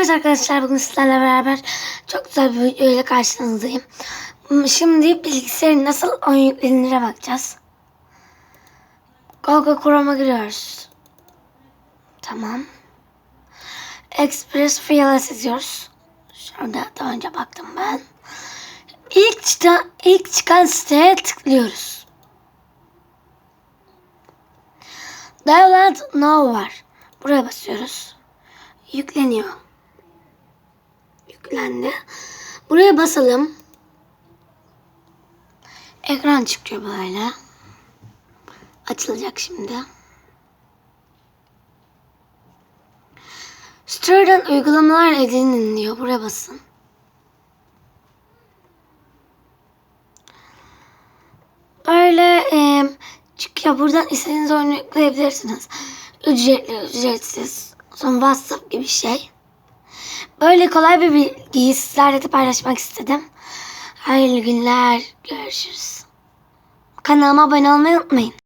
Evet arkadaşlar bugün sizlerle beraber çok güzel bir video karşınızdayım. Şimdi bilgisayarın nasıl oyun yüklenir'e bakacağız. Google Chrome'a giriyoruz. Tamam. Express Files yazıyoruz. Şurada daha önce baktım ben. İlk ilk çıkan siteye tıklıyoruz. Download Now var. Buraya basıyoruz. Yükleniyor. Yüklendi. Buraya basalım. Ekran çıkıyor böyle. Açılacak şimdi. Store'dan uygulamalar edinin diyor. Buraya basın. Böyle e, çıkıyor. Buradan istediğiniz oyunu yükleyebilirsiniz. Ücretli, ücretsiz. Son WhatsApp gibi şey. Böyle kolay bir bilgiyi sizlerle de paylaşmak istedim. Hayırlı günler. Görüşürüz. Kanalıma abone olmayı unutmayın.